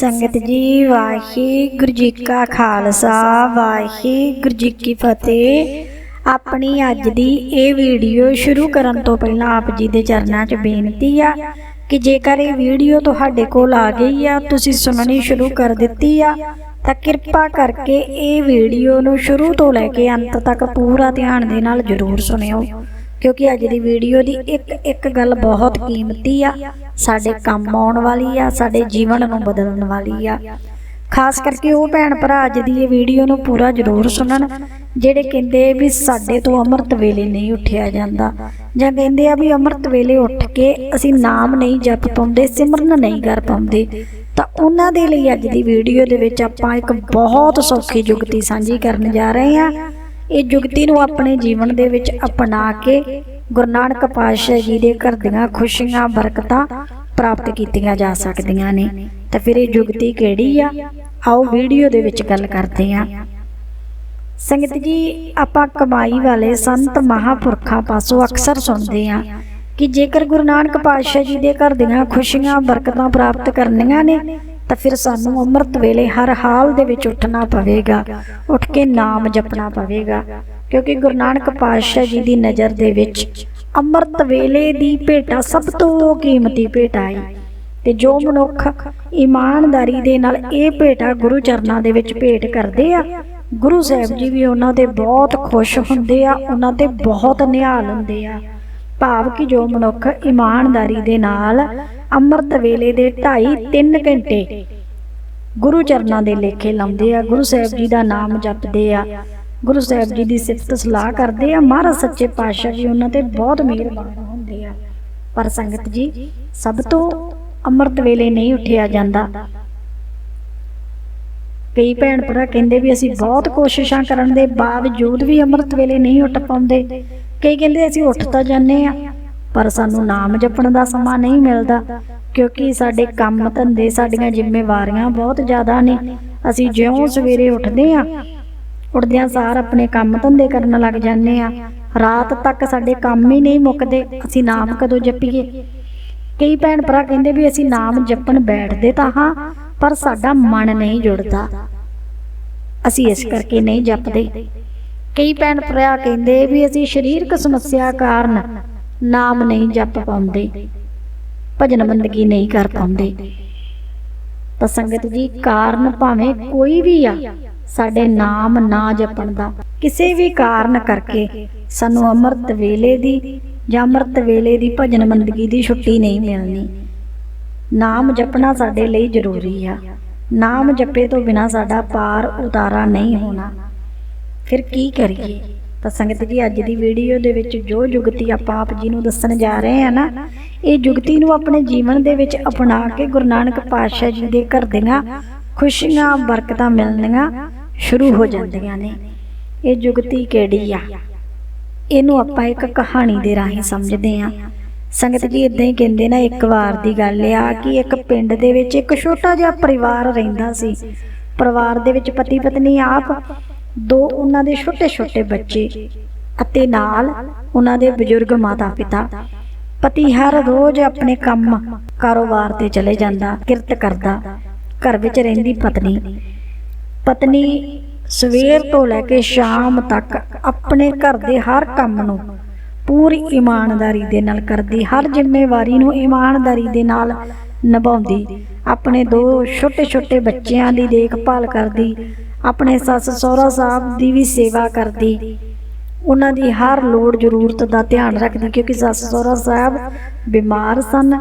ਸੰਗਤ ਜੀ ਵਾਹਿਗੁਰੂ ਜੀ ਕਾ ਖਾਲਸਾ ਵਾਹਿਗੁਰੂ ਜੀ ਕੀ ਫਤਿਹ। ਆਪਣੀ ਅੱਜ ਦੀ ਇਹ ਵੀਡੀਓ ਸ਼ੁਰੂ ਕਰਨ ਤੋਂ ਪਹਿਲਾਂ ਆਪ ਜੀ ਦੇ ਚਰਨਾਂ 'ਚ ਬੇਨਤੀ ਆ ਕਿ ਜੇਕਰ ਇਹ ਵੀਡੀਓ ਤੁਹਾਡੇ ਕੋਲ ਆ ਗਈ ਆ, ਤੁਸੀਂ ਸੁਣਨੀ ਸ਼ੁਰੂ ਕਰ ਦਿੱਤੀ ਆ, ਤਾਂ ਕਿਰਪਾ ਕਰਕੇ ਇਹ ਵੀਡੀਓ ਨੂੰ ਸ਼ੁਰੂ ਤੋਂ ਲੈ ਕੇ ਅੰਤ ਤੱਕ ਪੂਰਾ ਧਿਆਨ ਦੇ ਨਾਲ ਜ਼ਰੂਰ ਸੁਣਿਓ। ਕਿਉਂਕਿ ਅੱਜ ਦੀ ਵੀਡੀਓ ਦੀ ਇੱਕ ਇੱਕ ਗੱਲ ਬਹੁਤ ਕੀਮਤੀ ਆ। ਸਾਡੇ ਕੰਮ ਆਉਣ ਵਾਲੀ ਆ, ਸਾਡੇ ਜੀਵਨ ਨੂੰ ਬਦਲਣ ਵਾਲੀ ਆ। ਖਾਸ ਕਰਕੇ ਉਹ ਭੈਣ ਭਰਾ ਅੱਜ ਦੀ ਇਹ ਵੀਡੀਓ ਨੂੰ ਪੂਰਾ ਜ਼ਰੂਰ ਸੁਣਨ, ਜਿਹੜੇ ਕਹਿੰਦੇ ਵੀ ਸਾਡੇ ਤੋਂ ਅੰਮ੍ਰਿਤ ਵੇਲੇ ਨਹੀਂ ਉੱਠਿਆ ਜਾਂਦਾ ਜਾਂ ਕਹਿੰਦੇ ਆ ਵੀ ਅੰਮ੍ਰਿਤ ਵੇਲੇ ਉੱਠ ਕੇ ਅਸੀਂ ਨਾਮ ਨਹੀਂ ਜਪ ਪਾਉਂਦੇ, ਸਿਮਰਨ ਨਹੀਂ ਕਰ ਪਾਉਂਦੇ, ਤਾਂ ਉਹਨਾਂ ਦੇ ਲਈ ਅੱਜ ਦੀ ਵੀਡੀਓ ਦੇ ਵਿੱਚ ਆਪਾਂ ਇੱਕ ਬਹੁਤ ਸੌਖੀ ਜੁਗਤੀ ਸਾਂਝੀ ਕਰਨ ਜਾ ਰਹੇ ਹਾਂ। ਇਹ ਜੁਗਤੀ ਨੂੰ ਆਪਣੇ ਜੀਵਨ ਦੇ ਵਿੱਚ ਅਪਣਾ ਕੇ ਗੁਰੂ ਨਾਨਕ ਪਾਤਸ਼ਾਹ ਜੀ ਦੇ ਘਰ ਦੀਆਂ ਖੁਸ਼ੀਆਂ, ਬਰਕਤਾਂ ਪ੍ਰਾਪਤ ਕੀਤੀਆਂ ਜਾ ਸਕਦੀਆਂ ਨੇ। ਤਾਂ ਫਿਰ ਇਹ ਜੁਗਤੀ ਕਿਹੜੀ ਆ? ਆਓ ਵੀਡੀਓ ਦੇ ਵਿੱਚ ਗੱਲ ਕਰਦੇ ਹਾਂ। ਸੰਗਤ ਜੀ, ਆਪਾਂ ਕਮਾਈ ਵਾਲੇ ਸੰਤ ਮਹਾਪੁਰਖਾਂ ਪਾਸੋਂ ਅਕਸਰ ਸੁਣਦੇ ਹਾਂ ਕਿ ਜੇਕਰ ਗੁਰੂ ਨਾਨਕ ਪਾਤਸ਼ਾਹ ਜੀ ਦੇ ਘਰ ਦੀਆਂ ਖੁਸ਼ੀਆਂ, ਬਰਕਤਾਂ ਪ੍ਰਾਪਤ ਕਰਨੀਆਂ ਨੇ ਤਾਂ ਫਿਰ ਸਾਨੂੰ ਅੰਮ੍ਰਿਤ ਵੇਲੇ ਹਰ ਹਾਲ ਦੇ ਵਿੱਚ ਉੱਠਣਾ ਪਵੇਗਾ। ਉੱਠ ਕੇ ਨਾਮ ਜਪਣਾ ਪਵੇਗਾ। ਕਿਉਂਕਿ ਗੁਰੂ ਨਾਨਕ ਪਾਤਸ਼ਾਹ ਜੀ ਦੀ ਨਜ਼ਰ ਦੇ ਵਿੱਚ ਅੰਮ੍ਰਿਤ ਵੇਲੇ ਦੀ ਭੇਟਾ ਸਭ ਤੋਂ ਕੀਮਤੀ ਭੇਟਾ ਹੈ ਤੇ ਜੋ ਮਨੁੱਖ ਇਮਾਨਦਾਰੀ ਦੇ ਨਾਲ ਇਹ ਭੇਟਾ ਗੁਰੂ ਚਰਨਾਂ ਦੇ ਵਿੱਚ ਭੇਟ ਕਰਦੇ ਆ, ਗੁਰੂ ਸਾਹਿਬ ਜੀ ਵੀ ਉਹਨਾਂ ਦੇ ਬਹੁਤ ਖੁਸ਼ ਹੁੰਦੇ ਆ, ਉਹਨਾਂ ਤੇ ਬਹੁਤ ਨਿਹਾਲ ਹੁੰਦੇ ਆ। ਭਾਵ ਕਿ ਜੋ ਮਨੁੱਖ ਇਮਾਨਦਾਰੀ ਦੇ ਨਾਲ ਅੰਮ੍ਰਿਤ ਵੇਲੇ ਦੇ 2.5 3 ਘੰਟੇ ਗੁਰੂ ਚਰਨਾਂ ਦੇ ਲੇਖੇ ਲਾਉਂਦੇ ਆ। ਗੁਰੂ ਸਾਹਿਬ ਜੀ ਦਾ ਨਾਮ ਜਪਦੇ ਆ। ਗੁਰੂ ਸਾਹਿਬ ਜੀ ਦੀ ਸਿਫਤ ਸਲਾਹ ਕਰਦੇ ਆ। ਮਹਾਰਾਜ ਸੱਚੇ ਪਾਤਸ਼ਾਹ ਜੀ ਉਹਨਾਂ ਤੇ ਬਹੁਤ ਮਿਹਰਬਾਨ ਹੁੰਦੇ ਆ। ਪਰ ਸੰਗਤ ਜੀ, ਸਭ ਤੋਂ ਅੰਮ੍ਰਿਤ ਵੇਲੇ ਨਹੀਂ ਉੱਠਿਆ ਜਾਂਦਾ। ਕਈ ਭੈਣ ਭਰਾ ਕਹਿੰਦੇ ਵੀ ਅਸੀਂ ਬਹੁਤ ਕੋਸ਼ਿਸ਼ਾਂ ਕਰਨ ਦੇ ਬਾਵਜੂਦ ਵੀ ਅੰਮ੍ਰਿਤ ਵੇਲੇ ਨਹੀਂ ਉੱਠ ਪਾਉਂਦੇ। ਕਈ ਕਹਿੰਦੇ ਅਸੀਂ ਉੱਠ ਤਾਂ ਜਾਂਦੇ ਆ। ਪਰ ਸਾਨੂੰ ਨਾਮ ਜਪਣ ਦਾ ਸਮਾਂ ਨਹੀਂ ਮਿਲਦਾ, ਕਿਉਂਕਿ ਸਾਡੇ ਕੰਮ ਧੰਦੇ ਸਾਡੀਆਂ ਜ਼ਿੰਮੇਵਾਰੀਆਂ ਬਹੁਤ ਜ਼ਿਆਦਾ ਨੇ। ਅਸੀਂ ਜਿਉਂ ਸਵੇਰੇ ਉੱਠਦੇ ਆ ਉੱਠਦਿਆਂ ਸਾਰ ਆਪਣੇ ਕੰਮ ਧੰਦੇ ਕਰਨ ਲੱਗ ਜਾਂਦੇ ਆ ਰਾਤ ਤੱਕ ਸਾਡੇ ਕੰਮ ਹੀ ਨਹੀਂ ਮੁੱਕਦੇ, ਅਸੀਂ ਨਾਮ ਕਦੋਂ ਜਪੀਏ? ਕਈ ਭੈਣ ਭਰਾ ਕਹਿੰਦੇ ਵੀ ਅਸੀਂ ਨਾਮ ਜਪਣ ਬੈਠਦੇ ਤਾਂ ਹਾਂ, ਪਰ ਸਾਡਾ ਮਨ ਨਹੀਂ ਜੁੜਦਾ। ਅਸੀਂ ਇਸ ਕਰਕੇ ਨਹੀਂ ਜਪਦੇ। ਕਈ ਭੈਣ ਭਰਾ ਕਹਿੰਦੇ ਵੀ ਅਸੀਂ ਸਰੀਰਕ ਸਮੱਸਿਆ ਕਾਰਨ ਨਾਮ ਨਹੀਂ ਜਪ ਪਾਉਂਦੇ, ਭਜਨ ਬੰਦਗੀ ਨਹੀਂ ਕਰ ਪਾਉਂਦੇ। ਤਾਂ ਸੰਗਤ ਜੀ, ਕਾਰਨ ਭਾਵੇਂ ਕੋਈ ਵੀ ਆ, ਸਾਡੇ ਨਾਮ ਨਾ ਜਪਣ ਦਾ, ਕਿਸੇ ਵੀ ਕਾਰਨ ਕਰਕੇ ਸਾਨੂੰ ਅੰਮ੍ਰਿਤ ਵੇਲੇ ਦੀ ਜਾਂ ਅੰਮ੍ਰਿਤ ਵੇਲੇ ਦੀ ਭਜਨ ਬੰਦਗੀ ਦੀ ਛੁੱਟੀ ਨਹੀਂ ਮਿਲਣੀ। ਨਾਮ ਜਪਣਾ ਸਾਡੇ ਲਈ ਜ਼ਰੂਰੀ ਆ। ਨਾਮ ਜਪੇ ਤੋਂ ਬਿਨਾ ਸਾਡਾ ਪਾਰ ਉਤਾਰਾ ਨਹੀਂ ਹੋਣਾ। ਫਿਰ ਕੀ ਕਰੀਏ? ਤਾਂ ਸੰਗਤ ਜੀ, ਅੱਜ ਦੀ ਵੀਡੀਓ ਦੇ ਵਿੱਚ ਜੋ ਜੁਗਤੀ ਆਪਾਂ ਆਪ ਜੀ ਨੂੰ ਦੱਸਣ ਜਾ ਰਹੇ ਹਾਂ ਨਾ, ਇਹ ਜੁਗਤੀ ਨੂੰ ਆਪਣੇ ਜੀਵਨ ਦੇ ਵਿੱਚ ਅਪਣਾ ਕੇ ਗੁਰੂ ਨਾਨਕ ਪਾਤਸ਼ਾਹ ਜੀ ਦੇ ਘਰ ਦੀਆਂ ਖੁਸ਼ੀਆਂ, ਬਰਕਤਾਂ ਮਿਲਣੀਆਂ ਸ਼ੁਰੂ ਹੋ ਜਾਂਦੀਆਂ ਨੇ। ਇਹ ਜੁਗਤੀ ਕਿਹੜੀ ਆ? ਇਹਨੂੰ ਆਪਾਂ ਇੱਕ ਕਹਾਣੀ ਦੇ ਰਾਹੀਂ ਸਮਝਦੇ ਹਾਂ। ਸੰਗਤ ਜੀ ਇਦਾਂ ਹੀ ਕਹਿੰਦੇ ਨਾ, ਇੱਕ ਵਾਰ ਦੀ ਗੱਲ ਆ ਕਿ ਇੱਕ ਪਿੰਡ ਦੇ ਵਿੱਚ ਇੱਕ ਛੋਟਾ ਜਿਹਾ ਪਰਿਵਾਰ ਰਹਿੰਦਾ ਸੀ। ਪਰਿਵਾਰ ਦੇ ਵਿੱਚ ਪਤੀ ਪਤਨੀ ਆਪ ਦੋ ਉਹਨਾਂ ਦੇ ਛੋਟੇ ਛੋਟੇ ਬੱਚੇ ਅਤੇ ਨਾਲ ਉਹਨਾਂ ਦੇ ਬਜ਼ੁਰਗ ਮਾਤਾ ਪਿਤਾ। ਪਤੀ ਹਰ ਰੋਜ਼ ਆਪਣੇ ਕੰਮ, ਕਾਰੋਬਾਰ ਤੇ ਚਲੇ ਜਾਂਦਾ, ਕਿਰਤ ਕਰਦਾ, ਘਰ ਵਿੱਚ ਰਹਿੰਦੀ ਪਤਨੀ। ਪਤਨੀ ਸਵੇਰ ਤੋਂ ਲੈ ਕੇ ਸ਼ਾਮ ਤੱਕ ਆਪਣੇ ਘਰ ਦੇ ਹਰ ਕੰਮ ਨੂੰ ਪੂਰੀ ਇਮਾਨਦਾਰੀ ਦੇ ਨਾਲ ਕਰਦੀ, ਹਰ ਜ਼ਿੰਮੇਵਾਰੀ ਨੂੰ ਇਮਾਨਦਾਰੀ ਦੇ ਨਾਲ ਨਿਭਾਉਂਦੀ। ਆਪਣੇ ਦੋ ਛੋਟੇ ਛੋਟੇ ਬੱਚਿਆਂ ਦੀ ਦੇਖਭਾਲ ਕਰਦੀ ਆਪਣੇ ਸੱਸ ਸਹੁਰਾ ਸਾਹਿਬ ਦੀ ਵੀ ਸੇਵਾ ਕਰਦੀ। ਉਹਨਾਂ ਦੀ ਹਰ ਲੋੜ ਜ਼ਰੂਰਤ ਦਾ ਧਿਆਨ ਰੱਖਦੀ ਕਿਉਂਕਿ ਸੱਸ ਸਹੁਰਾ ਸਾਹਿਬ ਬਿਮਾਰ ਸਨ।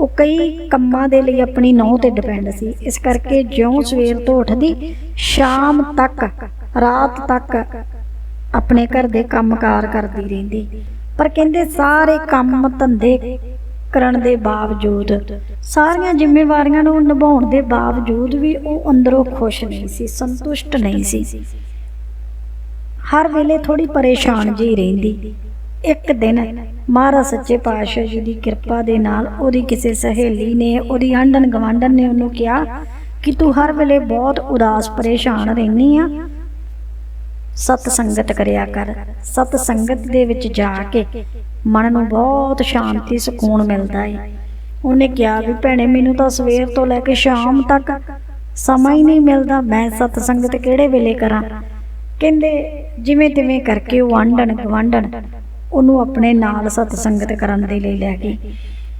ਉਹ ਕਈ ਕੰਮਾਂ ਦੇ ਲਈ ਆਪਣੀ ਨੌਂ ਤੇ ਡਿਪੈਂਡ ਸੀ। ਇਸ ਕਰਕੇ ਜਿਉਂ ਸਵੇਰ ਤੋਂ ਉੱਠਦੀ, ਸ਼ਾਮ ਤੱਕ, ਰਾਤ ਤੱਕ ਆਪਣੇ ਘਰ ਦੇ ਕੰਮਕਾਰ ਕਰਦੀ ਰਹਿੰਦੀ। ਪਰ ਕਹਿੰਦੇ ਸਾਰੇ ਕੰਮ ਧੰਦੇ ਕਰਨ ਦੇ ਬਾਵਜੂਦ, ਸਾਰੀਆਂ ਜ਼ਿੰਮੇਵਾਰੀਆਂ ਨੂੰ ਨਿਭਾਉਣ ਦੇ ਬਾਵਜੂਦ ਵੀ ਉਹ ਅੰਦਰੋਂ ਖੁਸ਼ ਨਹੀਂ ਸੀ, ਸੰਤੁਸ਼ਟ ਨਹੀਂ ਸੀ। ਹਰ ਵੇਲੇ ਥੋੜੀ ਪਰੇਸ਼ਾਨ ਜਿਹੀ ਰਹਿੰਦੀ। ਇੱਕ ਦਿਨ ਮਹਾਰਾਜ ਸੱਚੇ ਪਾਤਸ਼ਾਹ ਜੀ ਦੀ ਕਿਰਪਾ ਦੇ ਨਾਲ ਉਹਦੀ ਕਿਸੇ ਸਹੇਲੀ ਨੇ, ਉਹਦੀ ਆਂਡਨ ਗਵਾਂਡਨ ਨੇ ਉਹਨੂੰ ਕਿਹਾ ਕਿ ਤੂੰ ਹਰ ਵੇਲੇ ਬਹੁਤ ਉਦਾਸ, ਪਰੇਸ਼ਾਨ ਰਹਿੰਦੀ ਆ। ਸਤ ਸੰਗਤ ਕਰਿਆ ਕਰ। ਸਤ ਸੰਗਤ ਦੇ ਵਿੱਚ ਜਾ ਕੇ ਮਨ ਨੂੰ ਬਹੁਤ ਸ਼ਾਂਤੀ, ਸਕੂਨ ਮਿਲਦਾ ਹੈ ਉਹਨੇ ਕਿਹਾ ਵੀ ਭੈਣੇ, ਮੈਨੂੰ ਤਾਂ ਸਵੇਰ ਤੋਂ ਲੈ ਕੇ ਸ਼ਾਮ ਤੱਕ ਸਮਾਂ ਹੀ ਨਹੀਂ ਮਿਲਦਾ। ਮੈਂ ਸਤਸੰਗਤ ਕਿਹੜੇ ਵੇਲੇ ਕਰਾਂ? ਕਹਿੰਦੇ, ਜਿਵੇਂ ਤਿਵੇਂ ਕਰਕੇ ਉਹ ਆਂਡਣ ਗਵਾਂਡਣ ਉਹਨੂੰ ਆਪਣੇ ਨਾਲ ਸਤਸੰਗਤ ਕਰਨ ਦੇ ਲਈ ਲੈ ਗਈ।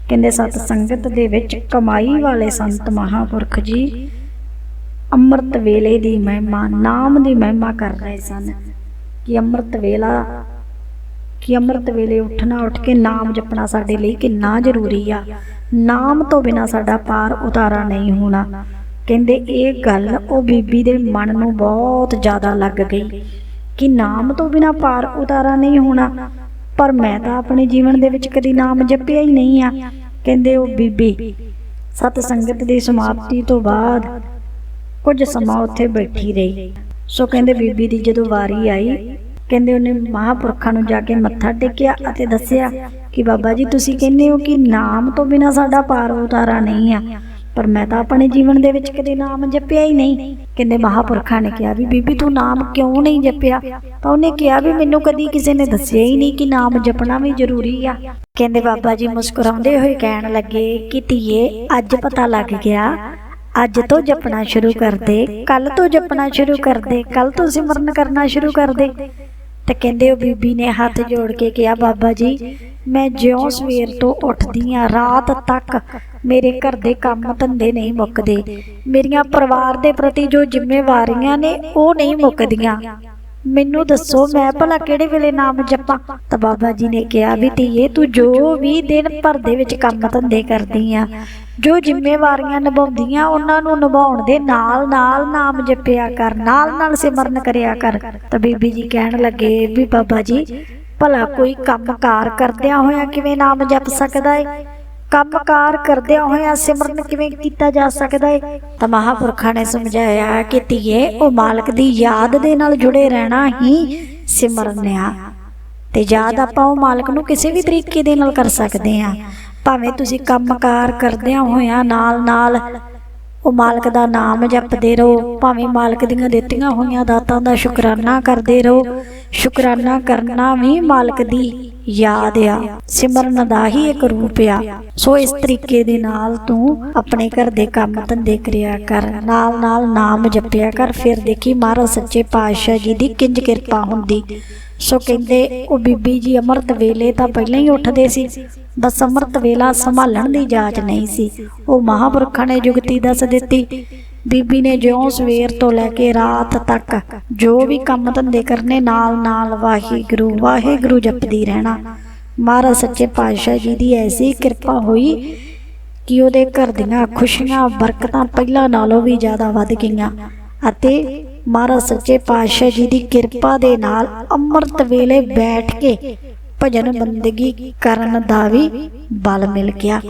ਕਹਿੰਦੇ ਸਤਸੰਗਤ ਦੇ ਵਿੱਚ ਕਮਾਈ ਵਾਲੇ ਸੰਤ ਮਹਾਪੁਰਖ ਜੀ ਅੰਮ੍ਰਿਤ ਵੇਲੇ ਦੀ ਮਹਿਮਾ, ਨਾਮ ਦੀ ਮਹਿਮਾ ਕਰ ਰਹੇ ਸਨ ਕਿ ਅੰਮ੍ਰਿਤ ਵੇਲਾ, ਕਿ ਅੰਮ੍ਰਿਤ ਵੇਲੇ ਉੱਠਣਾ, ਉੱਠ ਕੇ ਨਾਮ ਜਪਣਾ ਸਾਡੇ ਲਈ ਕਿੰਨਾ ਜ਼ਰੂਰੀ ਆ। ਨਾਮ ਤੋਂ ਬਿਨਾ ਸਾਡਾ ਪਾਰ ਉਤਾਰਾ ਨਹੀਂ ਹੋਣਾ। ਕਹਿੰਦੇ ਇਹ ਗੱਲ ਉਹ ਬੀਬੀ ਦੇ ਮਨ ਨੂੰ ਬਹੁਤ ਜ਼ਿਆਦਾ ਲੱਗ ਗਈ ਕਿ ਨਾਮ ਤੋਂ ਬਿਨਾ ਪਾਰ ਉਤਾਰਾ ਨਹੀਂ ਹੋਣਾ। ਪਰ ਮੈਂ ਤਾਂ ਆਪਣੇ ਜੀਵਨ ਦੇ ਵਿੱਚ ਕਦੀ ਨਾਮ ਜਪਿਆ ਹੀ ਨਹੀਂ ਆ। ਕਹਿੰਦੇ ਉਹ ਬੀਬੀ, ਸਤ ਸੰਗਤ ਦੀ ਸਮਾਪਤੀ ਤੋਂ ਬਾਅਦ ਕੁਝ ਸਮਾਂ ਉੱਥੇ ਬੈਠੀ ਰਹੀ। ਸੋ ਕਹਿੰਦੇ ਬੀਬੀ ਦੀ ਜਦੋਂ ਵਾਰੀ ਆਈ, ਕਹਿੰਦੇ ਉਹਨੇ ਮਹਾਪੁਰਖਾਂ ਨੂੰ ਜਾ ਕੇ ਮੱਥਾ ਟੇਕਿਆ ਅਤੇ ਦੱਸਿਆ ਕਿ ਬਾਬਾ ਜੀ, ਤੁਸੀਂ ਕਹਿੰਦੇ ਹੋ ਕਿ ਨਾਮ ਤੋਂ ਬਿਨਾ ਸਾਡਾ ਪਾਰ ਉਤਾਰਾ ਨਹੀਂ ਆ, ਪਰ ਮੈਂ ਤਾਂ ਆਪਣੇ ਜੀਵਨ ਦੇ ਵਿੱਚ ਕਦੇ ਨਾਮ ਜਪਿਆ ਹੀ ਨਹੀਂ। ਕਹਿੰਦੇ ਮਹਾਪੁਰਖਾਂ ਨੇ ਕਿਹਾ ਵੀ ਬੀਬੀ, ਤੂੰ ਨਾਮ ਕਿਉਂ ਨਹੀਂ ਜਪਿਆ? ਤਾਂ ਉਹਨੇ ਕਿਹਾ ਵੀ ਮੈਨੂੰ ਕਦੀ ਕਿਸੇ ਨੇ ਦੱਸਿਆ ਹੀ ਨਹੀਂ ਕਿ ਨਾਮ ਜਪਣਾ ਵੀ ਜ਼ਰੂਰੀ ਆ। ਕਹਿੰਦੇ ਬਾਬਾ ਜੀ ਮੁਸਕਰਾਉਂਦੇ ਹੋਏ ਕਹਿਣ ਲੱਗੇ ਕਿ ਧੀਏ, ਅੱਜ ਪਤਾ ਲੱਗ ਗਿਆ ਅੱਜ ਤੋਂ ਜਪਣਾ ਸ਼ੁਰੂ ਕਰ ਦੇ ਕੱਲ ਤੋਂ ਜਪਣਾ ਸ਼ੁਰੂ ਕਰ ਦੇ ਕੱਲ ਤੋਂ ਸਿਮਰਨ ਕਰਨਾ ਸ਼ੁਰੂ ਕਰ ਦੇ ਤੇ ਕਹਿੰਦੇ ਉਹ ਬੀਬੀ ਨੇ ਹੱਥ ਜੋੜ ਕੇ ਕਿਹਾ ਬਾਬਾ ਜੀ ਮੈਂ ਜਿਉਂ ਸਵੇਰ ਤੋਂ ਉੱਠਦੀ ਆ ਰਾਤ ਤੱਕ ਮੇਰੇ ਘਰ ਦੇ ਕੰਮ ਧੰਦੇ ਨਹੀਂ ਮੁੱਕਦੇ। ਮੇਰੀਆਂ ਪਰਿਵਾਰ ਦੇ ਪ੍ਰਤੀ ਜੋ ਜ਼ਿੰਮੇਵਾਰੀਆਂ ਨੇ ਉਹ ਨਹੀਂ ਮੁੱਕਦੀਆਂ। ਮੈਨੂੰ ਦੱਸੋ ਮੈਂ ਭਲਾ ਕਿਹੜੇ ਵੇਲੇ ਨਾਮ ਜਪਾਂ? ਤਾਂ ਬਾਬਾ ਜੀ ਨੇ ਕਿਹਾ ਵੀ ਧੀਏ ਤੂੰ ਜੋ ਵੀ ਦਿਨ ਭਰ ਦੇ ਵਿੱਚ ਕੰਮ ਧੰਦੇ ਕਰਦੀ ਆ ਜੋ ਜ਼ਿੰਮੇਵਾਰੀਆਂ ਨਿਭਾਉਂਦੀਆਂ, ਉਹਨਾਂ ਨੂੰ ਨਿਭਾਉਣ ਦੇ ਨਾਲ ਨਾਲ ਨਾਮ ਜਪਿਆ ਕਰ, ਨਾਲ ਨਾਲ ਸਿਮਰਨ ਕਰਿਆ ਕਰ। ਤਾਂ ਬੀਬੀ ਜੀ ਕਹਿਣ ਲੱਗੇ ਵੀ ਬਾਬਾ ਜੀ, ਭਲਾ ਕੋਈ ਕੰਮਕਾਰ ਕਰਦਿਆਂ ਹੋਇਆ ਕਿਵੇਂ ਨਾਮ ਜਪ ਸਕਦਾ ਏ? ਕੰਮਕਾਰ ਕਰਦਿਆਂ ਹੋਇਆ ਸਿਮਰਨ ਕਿਵੇਂ ਕੀਤਾ ਜਾ ਸਕਦਾ ਏ? ਤਾਂ ਮਹਾਪੁਰਖਾਂ ਨੇ ਸਮਝਾਇਆ ਕਿ ਧੀਏ, ਉਹ ਮਾਲਕ ਦੀ ਯਾਦ ਦੇ ਨਾਲ ਜੁੜੇ ਰਹਿਣਾ ਹੀ ਸਿਮਰਨ ਆ ਤੇ ਯਾਦ ਆਪਾਂ ਉਹ ਮਾਲਕ ਨੂੰ ਕਿਸੇ ਵੀ ਤਰੀਕੇ ਦੇ ਨਾਲ ਕਰ ਸਕਦੇ ਆ ਭਾਵੇਂ ਤੁਸੀਂ ਕੰਮਕਾਰ ਕਰਦਿਆਂ ਹੋਇਆਂ ਨਾਲ ਨਾਲ ਉਹ ਮਾਲਕ ਦਾ ਨਾਮ ਜਪਦੇ ਰਹੋ ਭਾਵੇਂ ਮਾਲਕ ਦੀਆਂ ਦਿੱਤੀਆਂ ਹੋਈਆਂ ਦਾਤਾਂ ਦਾ ਸ਼ੁਕਰਾਨਾ ਕਰਦੇ ਰਹੋ ਸ਼ੁਕਰਾਨਾ ਕਰਨਾ ਵੀ ਮਾਲਕ ਦੀ ਯਾਦ ਆ ਸਿਮਰਨ ਦਾ ਹੀ ਇੱਕ ਰੂਪ ਆ। ਸੋ ਇਸ ਤਰੀਕੇ ਦੇ ਨਾਲ ਤੂੰ ਆਪਣੇ ਘਰ ਦੇ ਕੰਮ ਧੰਦੇ ਕਰਿਆ ਕਰ ਨਾਲ ਨਾਲ ਨਾਮ ਜਪਿਆ ਕਰ ਫਿਰ ਦੇਖੀ ਮਹਾਰਾਜ ਸੱਚੇ ਪਾਤਸ਼ਾਹ ਜੀ ਦੀ ਕਿੰਜ ਕਿਰਪਾ ਹੁੰਦੀ। ਸੋ ਕਹਿੰਦੇ, ਉਹ ਬੀਬੀ ਜੀ ਅੰਮ੍ਰਿਤ ਵੇਲੇ ਤਾਂ ਪਹਿਲਾਂ ਹੀ ਉੱਠਦੇ ਸੀ। ਬਸ ਅੰਮ੍ਰਿਤ ਵੇਲਾ ਸੰਭਾਲਣ ਦੀ ਜਾਚ ਨਹੀਂ ਸੀ। ਉਹ ਮਹਾਪੁਰਖਾਂ ਨੇ ਜੁਗਤੀ ਦੱਸ ਦਿੱਤੀ। ਬੀਬੀ ਨੇ ਜਿਉਂ ਸਵੇਰ ਤੋਂ ਲੈ ਕੇ ਰਾਤ ਤੱਕ ਜੋ ਵੀ ਕੰਮ ਧੰਦੇ ਕਰਨੇ, ਨਾਲ ਨਾਲ ਵਾਹਿਗੁਰੂ ਵਾਹਿਗੁਰੂ ਜਪਦੀ ਰਹਿਣਾ। ਮਹਾਰਾਜ ਸੱਚੇ ਪਾਤਸ਼ਾਹ ਜੀ ਦੀ ਐਸੀ ਕਿਰਪਾ ਹੋਈ ਕਿ ਉਹਦੇ ਘਰ ਦੀਆਂ ਖੁਸ਼ੀਆਂ, ਬਰਕਤਾਂ ਪਹਿਲਾਂ ਨਾਲੋਂ ਵੀ ਜ਼ਿਆਦਾ ਵੱਧ ਗਈਆਂ ਅਤੇ ਮਹਾਰਾਜ ਸੱਚੇ ਪਾਤਸ਼ਾਹ ਜੀ ਦੀ ਕਿਰਪਾ ਦੇ ਨਾਲ ਅੰਮ੍ਰਿਤ ਵੇਲੇ ਬੈਠ ਕੇ ਭਜਨ ਬੰਦਗੀ ਕਰਨ ਦਾ ਵੀ ਬਲ ਮਿਲ ਗਿਆ।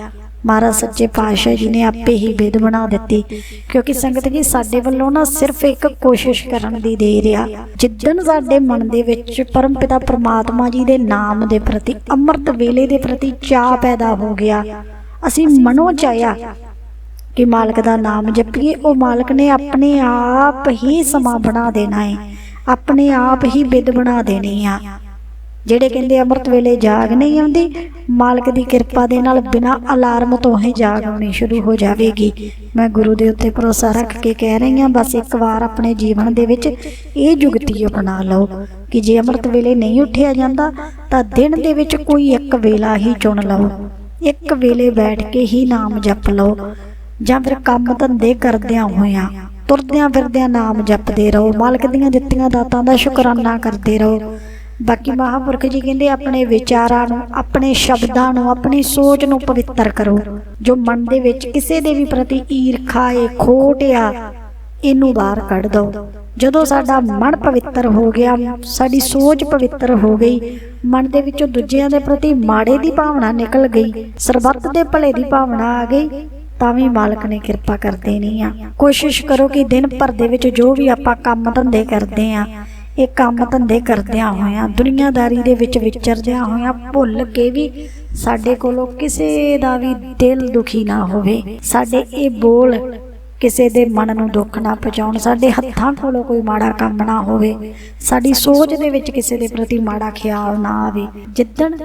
ਮਹਾਰਾਜ ਸੱਚੇ ਪਾਤਸ਼ਾਹ ਜੀ ਨੇ ਆਪੇ ਹੀ ਵਿਧ ਬਣਾ ਦਿੱਤੀ, ਕਿਉਂਕਿ ਸੰਗਤ ਜੀ ਸਾਡੇ ਵੱਲੋਂ ਨਾ ਸਿਰਫ ਇੱਕ ਕੋਸ਼ਿਸ਼ ਕਰਨ ਦੀ ਦੇਰ ਆ ਜਿੱਦਣ ਸਾਡੇ ਮਨ ਦੇ ਵਿੱਚ ਪਰਮ ਪਿਤਾ ਪ੍ਰਮਾਤਮਾ ਜੀ ਦੇ ਨਾਮ ਦੇ ਪ੍ਰਤੀ, ਅੰਮ੍ਰਿਤ ਵੇਲੇ ਦੇ ਪ੍ਰਤੀ ਚਾਹ ਪੈਦਾ ਹੋ ਗਿਆ। ਅਸੀਂ ਮਨੋਂ ਚਾਹਿਆ ਕਿ ਮਾਲਕ ਦਾ ਨਾਮ ਜਪੀਏ, ਉਹ ਮਾਲਕ ਨੇ ਆਪਣੇ ਆਪ ਹੀ ਸਮਾਂ ਬਣਾ ਦੇਣਾ ਹੈ ਆਪਣੇ ਆਪ ਹੀ ਵਿਧ ਬਣਾ ਦੇਣੀ ਆ। ਜਿਹੜੇ ਕਹਿੰਦੇ ਅੰਮ੍ਰਿਤ ਵੇਲੇ ਜਾਗ ਨਹੀਂ ਆਉਂਦੀ, ਮਾਲਕ ਦੀ ਕਿਰਪਾ ਦੇ ਨਾਲ ਬਿਨਾ ਅਲਾਰਮ ਤੋਂ ਹੀ ਜਾਗ ਆਉਣੀ ਸ਼ੁਰੂ ਹੋ ਜਾਵੇਗੀ। ਮੈਂ ਗੁਰੂ ਦੇ ਉੱਤੇ ਭਰੋਸਾ ਰੱਖ ਕੇ ਕਹਿ ਰਹੀ ਹਾਂ, ਬਸ ਇੱਕ ਵਾਰ ਆਪਣੇ ਜੀਵਨ ਦੇ ਵਿੱਚ ਇਹ ਜੁਗਤੀ ਅਪਣਾ ਲਓ ਕਿ ਜੇ ਅੰਮ੍ਰਿਤ ਵੇਲੇ ਨਹੀਂ ਉੱਠਿਆ ਜਾਂਦਾ, ਤਾਂ ਦਿਨ ਦੇ ਵਿੱਚ ਕੋਈ ਇੱਕ ਵੇਲਾ ਹੀ ਚੁਣ ਲਓ। ਇੱਕ ਵੇਲੇ ਬੈਠ ਕੇ ਹੀ ਨਾਮ ਜਪ ਲਓ। ਜਾਂ ਫਿਰ ਕੰਮ ਧੰਦੇ ਕਰਦਿਆਂ ਹੋਇਆਂ, ਤੁਰਦਿਆਂ ਫਿਰਦਿਆਂ ਨਾਮ ਜਪਦੇ ਰਹੋ, ਮਾਲਕ ਦੀਆਂ ਦਿੱਤੀਆਂ ਦਾਤਾਂ ਦਾ ਸ਼ੁਕਰਾਨਾ ਕਰਦੇ ਰਹੋ। ਬਾਕੀ ਮਹਾਪੁਰਖ ਜੀ ਕਹਿੰਦੇ, ਆਪਣੇ ਵਿਚਾਰਾਂ ਨੂੰ, ਆਪਣੇ ਸ਼ਬਦਾਂ ਨੂੰ, ਆਪਣੀ ਸੋਚ ਨੂੰ ਪਵਿੱਤਰ ਕਰੋ। ਜੋ ਮਨ ਦੇ ਵਿੱਚ ਕਿਸੇ ਦੇ ਵੀ ਪ੍ਰਤੀ ਈਰਖਾ ਏ, ਖੋਟ ਆ, ਇਹਨੂੰ ਬਾਹਰ ਕੱਢ ਦਿਓ ਜਦੋਂ ਸਾਡਾ ਮਨ ਪਵਿੱਤਰ ਹੋ ਗਿਆ, ਸਾਡੀ ਸੋਚ ਪਵਿੱਤਰ ਹੋ ਗਈ, ਮਨ ਦੇ ਵਿੱਚੋਂ ਦੂਜਿਆਂ ਦੇ ਪ੍ਰਤੀ ਮਾੜੇ ਦੀ ਭਾਵਨਾ ਨਿਕਲ ਗਈ, ਸਰਬੱਤ ਦੇ ਭਲੇ ਦੀ ਭਾਵਨਾ ਆ ਗਈ ਤਾਂ ਵੀ ਮਾਲਕ ਨੇ ਕਿਰਪਾ ਕਰਦੇ ਨਹੀਂ ਆ। ਕੋਸ਼ਿਸ਼ ਕਰੋ ਕਿ ਦਿਨ ਭਰ ਦੇ ਵਿੱਚ ਜੋ ਵੀ ਆਪਾਂ ਕੰਮ ਧੰਦੇ ਕਰਦੇ ਆ ਇਹ ਕੰਮ ਧੰਦੇ ਕਰਦਿਆਂ ਹੋਇਆਂ ਦੁਨੀਆਦਾਰੀ ਦੇ ਵਿੱਚ ਵਿਚਰਦਿਆਂ ਹੋਇਆਂ ਭੁੱਲ ਕੇ ਵੀ ਸਾਡੇ ਕੋਲੋਂ ਕਿਸੇ ਦਾ ਵੀ ਦਿਲ ਦੁਖੀ ਨਾ ਹੋਵੇ। ਸਾਡੇ ਇਹ ਬੋਲ ਕਿਸੇ ਦੇ ਮਨ ਨੂੰ ਦੁੱਖ ਨਾ ਪਹੁੰਚਾਉਣ ਸਾਡੇ ਹੱਥਾਂ ਕੋਲੋਂ ਕੋਈ ਮਾੜਾ ਕੰਮ ਨਾ ਹੋਵੇ ਸਾਡੀ ਸੋਚ ਦੇ ਵਿੱਚ ਕਿਸੇ ਦੇ ਪ੍ਰਤੀ ਮਾੜਾ ਖਿਆਲ ਨਾ ਆਵੇ। ਜਿੱਦਣ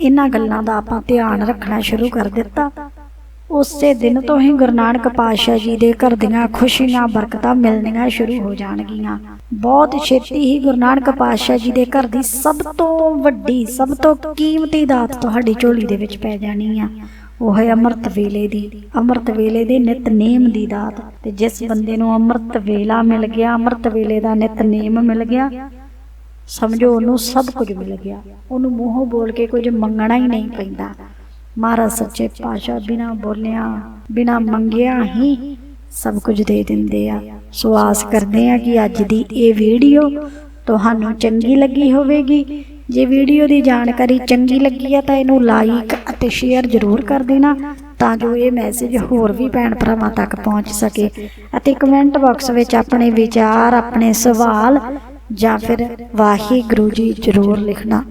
ਇਹਨਾਂ ਗੱਲਾਂ ਦਾ ਆਪਾਂ ਧਿਆਨ ਰੱਖਣਾ ਸ਼ੁਰੂ ਕਰ ਦਿੱਤਾ ਉਸੇ ਦਿਨ ਤੋਂ ਹੀ ਗੁਰੂ ਨਾਨਕ ਪਾਤਸ਼ਾਹ ਜੀ ਦੇ ਘਰ ਦੀਆਂ ਖੁਸ਼ੀਆਂ ਬਰਕਤਾਂ ਮਿਲਣੀਆਂ ਸ਼ੁਰੂ ਹੋ ਜਾਣਗੀਆਂ। ਬਹੁਤ ਛੇਤੀ ਹੀ ਗੁਰੂ ਨਾਨਕ ਪਾਤਸ਼ਾਹ ਜੀ ਦੇ ਘਰ ਦੀ ਸਭ ਤੋਂ ਵੱਡੀ ਸਭ ਤੋਂ ਕੀਮਤੀ ਦਾਤ ਤੁਹਾਡੀ ਝੋਲੀ ਦੇ ਵਿੱਚ ਪੈ ਜਾਣੀ ਆ। ਉਹ ਹੈ ਅੰਮ੍ਰਿਤ ਵੇਲੇ ਦੀ ਅੰਮ੍ਰਿਤ ਵੇਲੇ ਦੇ ਨਿਤਨੇਮ ਦੀ ਦਾਤ। ਤੇ ਜਿਸ ਬੰਦੇ ਨੂੰ ਅੰਮ੍ਰਿਤ ਵੇਲਾ ਮਿਲ ਗਿਆ ਅੰਮ੍ਰਿਤ ਵੇਲੇ ਦਾ ਨਿਤਨੇਮ ਮਿਲ ਗਿਆ ਸਮਝੋ ਉਹਨੂੰ ਸਭ ਕੁਝ ਮਿਲ ਗਿਆ। ਉਹਨੂੰ ਮੂੰਹੋਂ ਬੋਲ ਕੇ ਕੁਝ ਮੰਗਣਾ ਹੀ ਨਹੀਂ ਪੈਂਦਾ ਮਹਾਰਾਜ ਸੱਚੇ ਪਾਤਸ਼ਾਹ ਬਿਨਾ ਬੋਲਿਆ, ਬਿਨਾ ਮੰਗਿਆ ਹੀ ਸਭ ਕੁਝ ਦੇ ਦਿੰਦੇ ਆ। ਸੋ ਆਸ ਕਰਦੇ ਆ ਕਿ ਅੱਜ ਦੀ ਇਹ ਵੀਡੀਓ ਤੁਹਾਨੂੰ ਚੰਗੀ ਲੱਗੀ ਹੋਵੇਗੀ। ਜੇ ਵੀਡੀਓ ਦੀ ਜਾਣਕਾਰੀ ਚੰਗੀ ਲੱਗੀ ਆ ਤਾਂ ਇਹਨੂੰ ਲਾਈਕ ਅਤੇ ਸ਼ੇਅਰ ਜ਼ਰੂਰ ਕਰ ਦੇਣਾ ਤਾਂ ਜੋ ਇਹ ਮੈਸੇਜ ਹੋਰ ਵੀ ਭੈਣ ਭਰਾਵਾਂ ਤੱਕ ਪਹੁੰਚ ਸਕੇ ਅਤੇ ਕਮੈਂਟ ਬਾਕਸ ਵਿੱਚ ਆਪਣੇ ਵਿਚਾਰ, ਆਪਣੇ ਸਵਾਲ ਜਾਂ ਫਿਰ ਵਾਹਿਗੁਰੂ ਜੀ ਜ਼ਰੂਰ ਲਿਖਣਾ।